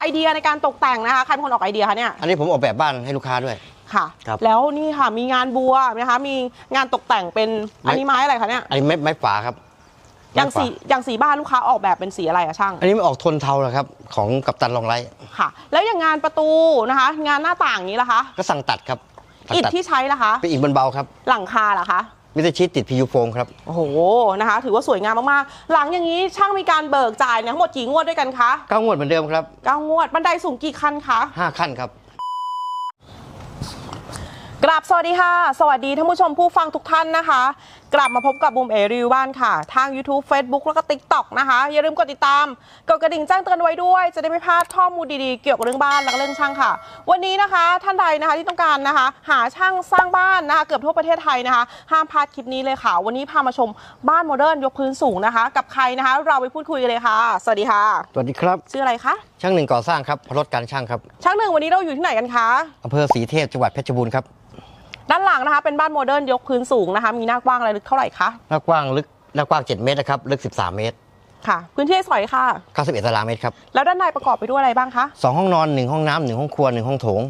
ไอเดียในการตกแต่งนะคะ ใครเป็นคนออกไอเดียคะเนี่ย อันนี้ผมออกแบบบ้านให้ลูกค้าด้วย ค่ะ ครับ แล้วนี่ค่ะมีงานบัวนะคะ มีงานตกแต่งเป็นไม้ อันนี้ไม้อะไรคะเนี่ย อันนี้ไม้ไม้ฝาครับอย่างไม้ฝสีอย่างสีบ้านลูกค้าออกแบบเป็นสีอะไรอะช่าง อันนี้มันออกโทนเทาเหรอครับ ของกัปตันลองไลท์ค่ะ แล้วอย่างงานประตูนะคะ งานหน้าต่างนี้ล่ะคะ ก็สั่งตัดครับสั่งอิฐตัดที่ใช้ล่ะคะ เป็นอิฐบนเบาครับ หลังคาล่ะคะ มิเตอร์ชีตติดพียูโฟมครับ โอ้โหนะคะ ถือว่าสวยงามมากๆ หลังอย่างนี้ช่างมีการเบิกจ่ายเนี่ยทั้งหมดกี่งวดด้วยกันคะเก้างวดเหมือนเดิมครับ เก้างวดบันไดสูงกี่ขั้นคะห้าขั้นครับ กราบสวัสดีค่ะ สวัสดีท่านผู้ชมผู้ฟังทุกท่านนะคะ กลับมาพบกับบุมเอรีวิวบ้านค่ะ ทาง YouTube Facebook แล้วก็ TikTok นะคะ อย่าลืมกดติดตามกดกระดิ่งแจ้งเตือนไว้ด้วย จะได้ไม่พลาดข้อมูลดีๆ เกี่ยวกับเรื่องบ้านและก็เรื่องช่างค่ะ วันนี้นะคะท่านใดนะคะที่ต้องการนะคะ หาช่างสร้างบ้านนะคะเกือบทั่วประเทศไทยนะคะ ห้ามพลาดคลิปนี้เลยค่ะ วันนี้พามาชมบ้านโมเดิร์นยกพื้นสูงนะคะ กับใครนะคะ เราไปพูดคุยกันเลยค่ะ สวัสดีค่ะ สวัสดีครับ ชื่ออะไรคะช่างหนึ่งก่อสร้างครับพรถการช่างครับช่างหนึ่งวันนี้เราอยู่ที่ไหนกันคะอำเภอศรีเทพจังหวัดเพชรบูรณ์ครับ ด้านหลังนะคะเป็นบ้านโมเดิร์นยกพื้นสูงนะคะ มีหน้ากว้างอะไรลึกเท่าไหร่คะหน้ากว้างลึกหน้ากว้าง 7 เมตรนะครับ ลึก 13 เมตรค่ะ พื้นที่ให้สอยค่ะ 91ตารางเมตรครับ แล้วด้านในประกอบไปด้วยอะไรบ้างคะสองห้องนอนหนึ่งห้องน้ำหนึ่งห้องครัวหนึ่งห้องโถง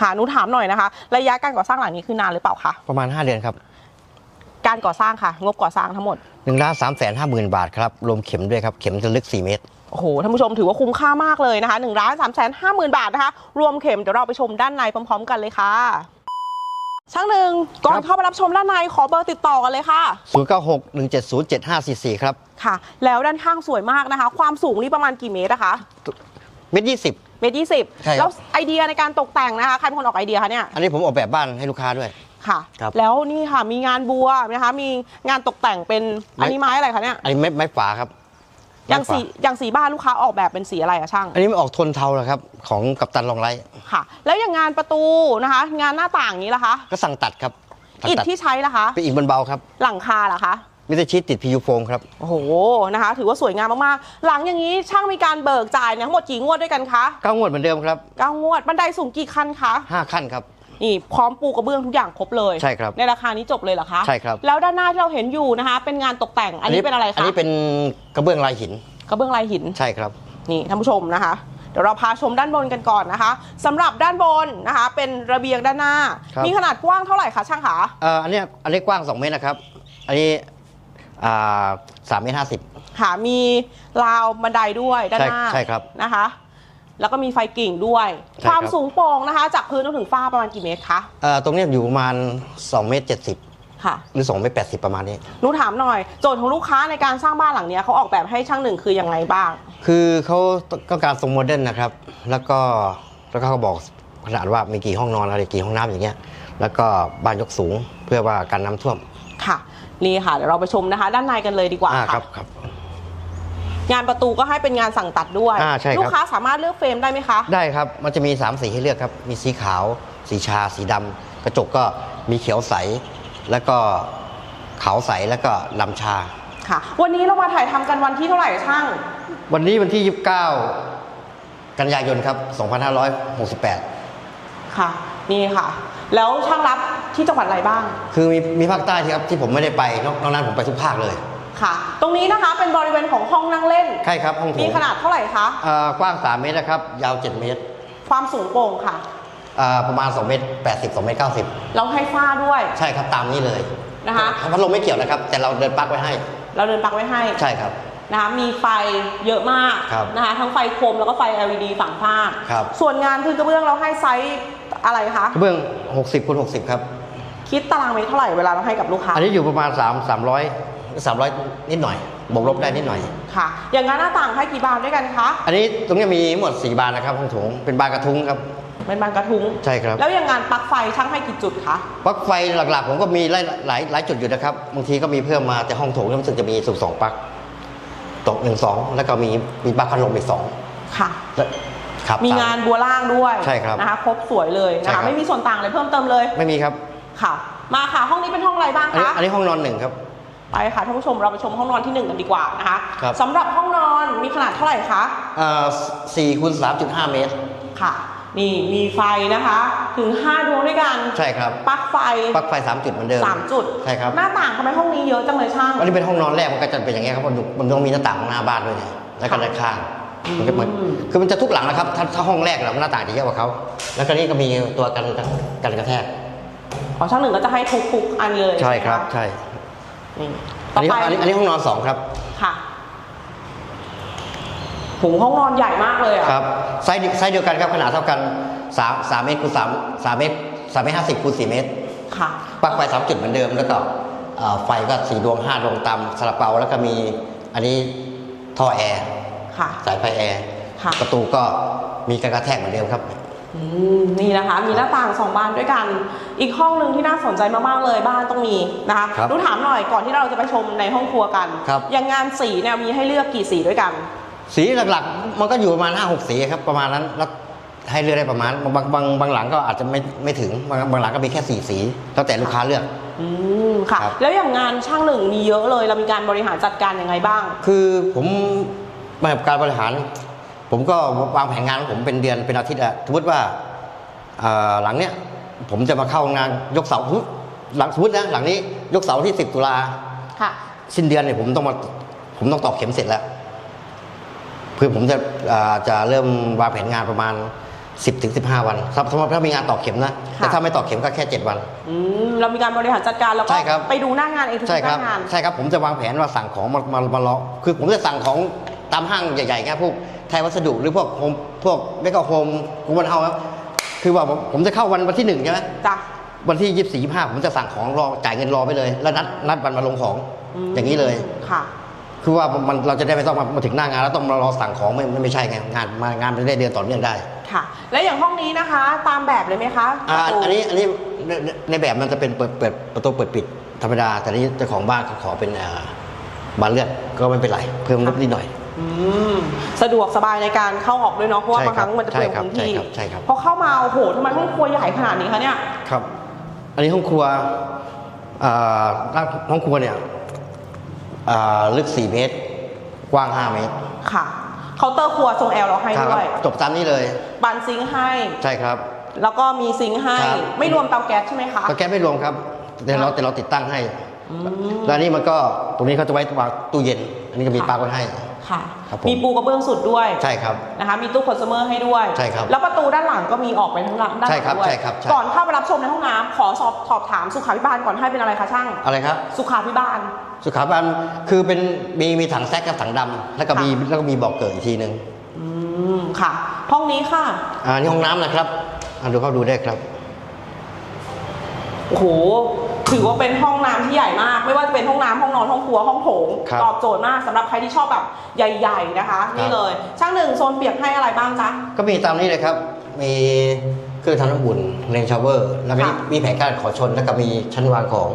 ค่ะหนูถามหน่อยนะคะ ระยะการก่อสร้างหลังนี้คือนานหรือเปล่าคะ ประมาณ 5 เดือนครับ การก่อสร้างค่ะ งบก่อสร้างทั้งหมด1ล้าน3แสน5หมื่นบาทครับ รวมเข็มด้วยครับ เข็มจะลึก 4 เมตร โอ้โห ท่านผู้ชมถือว่าคุ้มค่ามากเลยนะคะ1นึ่งล้านสามแสนห้าหมื่นบาทนะคะ รวมเข็มเดี๋ยวเราไปชมด้านในพร้อม ๆ กันเลยค่ะ ช่างหนึ่งก่อนครับเข้าไปรับชมด้านในขอเบอร์ติดต่อกันเลยค่ะ 096 170 7544 ครับ ค่ะ แล้วด้านข้างสวยมากนะคะ ความสูงนี่ประมาณกี่เมตรอะคะเมตรยี่สิบเมตรยี่สิบใช่ครับ แล้วไอเดียในการตกแต่งนะคะใครเป็นคนออกไอเดียคะเนี่ยอันนี้ผมออกแบบบ้านให้ลูกค้าด้วย ค่ะ ครับ แล้วนี่ค่ะมีงานบัวนะคะ มีงานตกแต่งเป็นไม้อันนี้ไม้อะไรคะเนี่ย อันนี้ไม้ไม้ฝาครับ อย่างไม้ฝสีอย่างสีบ้านลูกค้าออกแบบเป็นสีอะไรอะช่าง อันนี้มันออกโทนเทาเหรอครับ ของกัปตันลองไลท์ค่ะ แล้วอย่างงานประตูนะคะ งานหน้าต่างนี้ล่ะคะ ก็สั่งตัดครับสั่งอิฐตัดที่ใช้ล่ะคะ เป็นอิฐบนเบาครับหลังคาล่ะคะ มิเตอร์ชีตติดพียูโฟมครับ โอ้โหนะคะ ถือว่าสวยงามมากๆ หลังอย่างนี้ช่างมีการเบิกจ่ายเนี่ยทั้งหมดกี่งวดด้วยกันคะเก้างวดเหมือนเดิมครับ เก้างวดบันไดสูงกี่ขั้นคะห้าขั้นครับ นี่พร้อมปูกระเบื้องทุกอย่างครบเลยใช่ครับในราคานี้จบเลยเหรอคะใช่ครับแล้วด้านหน้าที่เราเห็นอยู่นะคะ เป็นงานตกแต่งอันนี้เป็นอะไรคะอันนี้เป็นกระเบื้องลายหิน กระเบื้องลายหินใช่ครับนี่ท่านผู้ชมนะคะเดี๋ยวเราพาชมด้านบนกันก่อนนะคะสำหรับด้านบนนะคะ เป็นระเบียงด้านหน้าครับมีขนาดกว้างเท่าไหร่คะช่างขาเอ่ออันเนี้ยอันนี้กว้าง 2 เมตรนะครับ อันนี้อ่าสามเมตรห้าสิบค่ะมีราวบันไดด้วยด้านหน้าใช่ใช่ครับนะคะ แล้วก็มีไฟกิ่งด้วย ใช่ความครับสูงโปร่งนะคะ จากพื้นจนถึงฝ้าประมาณกี่เมตรคะ เอ่อตรงเนี้ยอยู่ประมาณ2เมตร70 ค่ะ หรือ2เมตร80 ประมาณนี้ หนูถามหน่อย โจทย์ของลูกค้าในการสร้างบ้านหลังเนี้ยเขาออกแบบให้ช่างหนึ่งคือยังไงบ้าง คือเขาต้องการทรงโมเดิร์นนะครับ แล้วก็แล้วก็เขาบอกขนาดว่ามีกี่ห้องนอนอะไรกี่ห้องน้ำอย่างเงี้ย แล้วก็บ้านยกสูงเพื่อว่าการน้ำท่วมค่ะ นี่ค่ะ เดี๋ยวเราไปชมนะคะ ด้านในกันเลยดีกว่าอ่าคค่ะ รับครับ งานประตูก็ให้เป็นงานสั่งตัดด้วย อ่าใช่ครับ ลูกค้าสามารถเลือกเฟรมได้ไหมคะ ได้ครับ มันจะมี 3 สีให้เลือกครับ มีสีขาว สีชา สีดำ กระจกก็มีเขียวใส แล้วก็ขาวใส แล้วก็ลำชา ค่ะ วันนี้เรามาถ่ายทำกันวันที่เท่าไหร่ช่าง วันนี้วันที่ 29 กันยายนครับ 2568 ค่ะ นี่ค่ะ แล้วช่างรับที่จังหวัดอะไรบ้าง คือมีมีภาคใต้ที่ครับที่ผมไม่ได้ไปนอกนอกนั้นผมไปทุกภาคเลย ค่ะ ตรงนี้นะคะเป็นบริเวณของห้องนั่งเล่น ใช่ครับห้องโถมีงขนาดเท่าไหร่คะเอ่อกว้าง 3 เมตรนะครับ ยาว 7 เมตรความสูงโปร่งค่ะเอ่อประมาณ 2 เมตร 80 2 เมตรแล้วให้ฝ้าด้วย90ใช่ครับตามนี้เลยนะคะพัดลมไม่เกี่ยวนะครับ แต่เราเดินปลั๊กไว้ให้ เราเดินปักไว้ให้ใช่ครับนะคะมีไฟเยอะมากครับนะคะทั้งไฟโคมแล้วก็ไฟ LED ฝั่งข้างครับส่วนงานคือกระเบื้องเราให้ไซส์อะไรคะกระเบื้อง 60คูณ60 ครับ คิดตารางเมตรเท่าไหร่เวลาเราให้กับลูกค้า อันนี้อยู่ประมาณ 3 300 300 นิดหน่อยบวกลบได้นิดหน่อย ค่ะ อย่างงานหน้าต่างให้กี่บานด้วยกันคะ อันนี้ตรงนี้มีทั้งหมด 4 บานนะครับห้องโถง เป็นบานกระทุ้งครับ เป็นบานกระทุ้ง ใช่ครับ แล้วอย่างงานปลั๊กไฟช่างให้กี่จุดคะ ปลั๊กไฟหลักๆ ผมก็มีหลายหลายหลายจุดอยู่นะครับ บางทีก็มีเพิ่มมาแต่ห้องโถงเนี่ยรู้สึกจะมีสุกสองปลั๊ก ตกหนึ่งสองแล้วก็มีมีปลั๊กพัดลมอีกสองค่ะและครับมีตงานบัวล่างด้วยใช่ครับนะคะครบสวยเลยใช่นะครัคะบไม่มีส่วนต่างเลยเพิ่มเติมเลย ไม่มีครับ ค่ะ มาค่ะห้องนี้เป็นห้องอะไรบ้างอันนี้คะ อันนี้ห้องนอนหนึ่งครับ ไปค่ะท่านผู้ชมเราไปชมห้องนอนที่หนึ่งกันดีกว่านะคะครับ สำหรับห้องนอนมีขนาดเท่าไหร่คะสี่คูณสามจุดห้าเมตร ค่ะ นี่มีไฟนะคะ ถึง 5 ดวงด้วยกันใช่ครับ ปลั๊กไฟปลั๊กไฟสามจุดเหมือนเดิม สามจุดใช่ครับ หน้าต่างทำไมห้องนี้เยอะจังเลยช่าง อันนี้เป็นห้องนอนแรกมันก็จะเป็นอย่างเงี้ยครับมันมันต้องมีหน้าต่างข้างหน้าบ้านด้วยไงแล้วก็ด้านข้างมันก็เหมือนคือมันจะทุกหลังนะครับถ้าถ้าห้องแรกเราหน้าต่างจะเยอะกว่าเขาแล้วก็นี่ก็มีตัวกันกันกระแทกอ๋อช่างหนึ่งก็จะให้ทุกทุกๆอันเลยใช่ครับไหมะใช่ นี่อันนี้ต่อไปอันนี้อันนี้ห้องนอนสองครับ ค่ะโหห้องนอนใหญ่มากเลยอะครับ ไซส์เดีไซส์เดียวกันครับขนาดเท่ากันสามสามเมตรคูณสามสามเมตรสามเมตรห้าสิบคูณสี่เมตร ค่ะ ปลั๊กไฟสามจุดเหมือนเดิมแล้วก็เอ่อไฟก็สี่ดวงห้าดวงตามสลับเปาแล้วก็มีอันนี้ท่อแอร์ค่ะ สายไฟแอร์ค่ะ ประตูก็มีการกระแทกเหมือนเดิมครับอืม นี่นะคะ มีหน้าต่างสองบานด้วยกัน อีกห้องหนึ่งที่น่าสนใจมากๆเลยบ้านต้องมีนะคะครับรู้ถามหน่อยก่อนที่เราจะไปชมในห้องครัวกัน ครับ อย่างงานสีเนี่ยมีให้เลือกกี่สีด้วยกัน สีหลักๆ มันก็อยู่ประมาณห้าหกสีครับประมาณนั้นแล้วให้เลือกได้ประมาณบางบางบางหลังก็อาจจะไม่ไม่ถึงบางบางหลังก็มีแค่สี่สีแล้วแต่ลูกค้าเลือก อืมค่ะ ครับ แล้วอย่างงานช่างหนึ่งมีเยอะเลย เรามีการบริหารจัดการยังไงบ้าง คือผมแบบการบริหาร ผมก็วางแผนงานของผมเป็นเดือนเป็นอาทิตย์อะสมมติว่าเอ่อหลังเนี้ยผมจะมาเข้างานยกเสาสมมุติหลังสมมตินะหลังนี้ยกเสาที่10ตุลาค่ะสิ้นเดือนเนี่ยผมต้องมาผมต้องตอกเข็มเสร็จแล้วเพื่อผมจะอ่าจะเริ่มวางแผนงานประมาณ 10ถึง15 วันสำหรับถ้ามีงานตอกเข็มนะค่ะแต่ถ้าไม่ตอกเข็มก็แค่ 7 วันอืมเรามีการบริหารจัดการแล้วก็ใช่ครับไปดูหน้างานเองทุกใช่คหรับน้างานใช่ครับผมจะวางแผนว่าสั่งของมามามารอคือผมจะสั่งของตามห้างใหญ่ๆเงี้ยพวก ไทยวัสดุหรือพวกโฮมพวกไม่ก็โฮมกูมันเฮาครับคือว่าผมผมจะเข้าวันวันที่หนึ่งใช่ไหมจ้ะวันที่ยี่สี่ยี่ห้าผมจะสั่งของรอจ่ายเงินรอไปเลย แล้วนัดนัดวันมาลงของมอย่างนี้เลยค่ะ คือว่ามันเราจะได้ไม่ต้องมามาถึงหน้างาน แล้วต้องมารอสั่งของไม่ไม่ไม่ใช่ไงงานมางานมันจะได้เดือนต่อเนื่องได้ค่ะ และอย่างห้องนี้นะคะ ตามแบบเลยไหมคะอ่าประตูอันนี้อันนี้ในในในแบบมันจะเป็นเปิดเปิดประตูเปิดปิดธรรมดา แต่นี้เจ้าของบ้านเขาขอเป็นอ่าบานเลื่อนก็ไม่เป็นไรเพิ่มลดนิดหน่อยอืม สะดวกสบายในการเข้าออกด้วยเนาะเพราะว่าใช่บางคครัรั้บงมันจะเปลืองใช่ครับพื้นที่ใช่ครับใช่ครับพอเข้ามาโอ้โหทำไมห้องครัวใหญ่ขนาดนี้คะเนี่ยครับ อันนี้ห้องครัวอ่าห้องครัวเนี่ยอ่าลึก 4 เมตร กว้าง 5 เมตร ค่ะเคาน์เตอร์ครัวทรงแอลเราให้ครัด้วยจบตามนี้เลยบานซิงค์ให้ ใช่ครับ แล้วก็มีซิงค์ให้ครับไม่รวมเตาแก๊สใช่ไหมคะตะแก๊สไม่รวมครับแต่เราแต่เราติดตั้งให้ แล้วนี่มันก็ตรงนี้เขาจะไว้วางตู้เย็น อันนี้ก็มีปลั๊กไว้ให้ ค่ะ ครับผมมีปูกระเบื้องสุดด้วยใช่ครับ นะคะ มีตู้คอน sumer ให้ด้วย ใช่ครับแล้วประตูด้านหลังก็มีออกไปทั้งหลังด้านหใช่ลังครับด้วย ใช่ครับใช่ ก่อนเข้าไปรับชมในห้องน้ำขอสอบสอบถามสุขาภิบาลก่อนให้เป็นอะไรคะช่าง อะไรครับ สุขาภิบาล สุขาบันคือเป็นมีมีถังแซกกับถังดำแล้วก็มีค่ะแล้วก็มีบอกเกิดอีกทีหนึ่งอืมค่ะ ห้องนี้ค่ะ อ่านี่ห้องน้ำนะครับอ่าดูเข้าดูได้ครับ โอ้โหถือว่าเป็นห้องน้ำที่ใหญ่มาก ไม่ว่าจะเป็นห้องน้ำห้องนอนห้องครัวห้องโถงครับตอบโจทย์มากสำหรับใครที่ชอบแบบใหญ่ ๆนะคะ นี่เลย ช่างหนึ่งโซนเปียกให้อะไรบ้างจ๊ะ ก็มีตามนี้เลยครับ มีเครื่องทำน้ำอุ่นเลนชาวเวอร์ แล้วก็มีค่ะมีแผงกั้นขอชน แล้วก็มีชั้นวางของ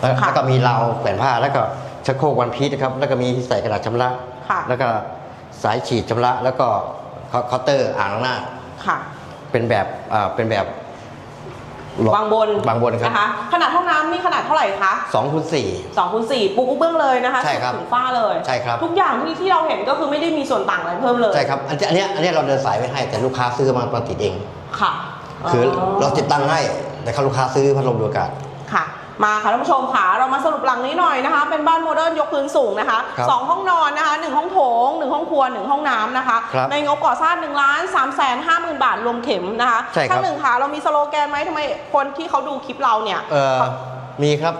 แล้วค่ะแล้วก็มีราวแขวนผ้า แล้วก็ชักโครกวันพีชนะครับ แล้วก็มีใส่กระดาษชำระ ค่ะ แล้วก็สายฉีดชำระ แล้วก็เคาน์เตอร์อ่างล้างหน้า ค่ะ เป็นแบบอ่าเป็นแบบ หลวางบนวางบนครับนะคะขนาดห้องน้ำนี่ขนาดเท่าไหร่คะสองคูณสี่2คูณ4ปูกระเบื้องเลยนะคะใช่ครับถึงฝ้าเลยใช่ครับทุกอย่างที่ที่เราเห็นก็คือไม่ได้มีส่วนต่างอะไรเพิ่มเลยใช่ครับอันนี้อันเนี้ยอันเนี้ยเราเดินสายไว้ให้แต่ลูกค้าซื้อมามาติดเองค่ะ คือเราติดตั้งให้แต่เขาลูกค้าซื้อพัดลมดูดอากาศค่ะ มาค่ะท่านผู้ชมค่ะเรามาสรุปหลังนี้หน่อยนะคะ เป็นบ้านโมเดิร์นยกพื้นสูงนะคะครับสองห้องนอนนะคะหนึ่งห้องโถงหนึ่งห้องครัวหนึ่งห้องน้ำนะคะ ครับในงบก่อสร้างหนึ่งล้านสามแสนห้าหมื่นบาทรวมเข็มนะคะใช่ครับ ท่านหนึ่งค่ะเรามีสโลแกนไหมทำไมคนที่เขาดูคลิปเราเนี่ย เออมีครับ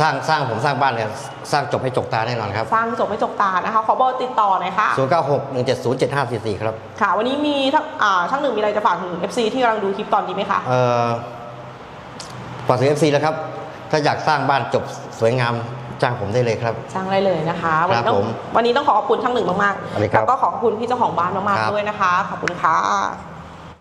สร้างสร้างผมสร้างบ้านเนี่ยสร้างจบให้จกตาแน่นอนครับ สร้างจบไม่จกตานะคะ ขอเบอร์ติดต่อหน่อยค่ะ 0 9 6 1 7 0 7 5 4 4 ครับ ค่ะ วันนี้มีทั้งอ่าช่างหนึ่งมีอะไรจะฝากถึง FC ที่กำลังดูคลิปตอนนี้ไหมคะ เอ่อ ฝากถึง FC แล้วครับ ถ้าอยากสร้างบ้านจบสวยงามจ้างผมได้เลยครับ สร้างได้เลยนะคะวันนี้ครับต้องผมวันนี้ต้องขอขอบคุณช่างหนึ่งมากสวัสดีๆครับแล้วก็ขอขอบคุณพี่เจ้าของบ้านมากครับๆด้วยนะคะ ขอบคุณค่ะ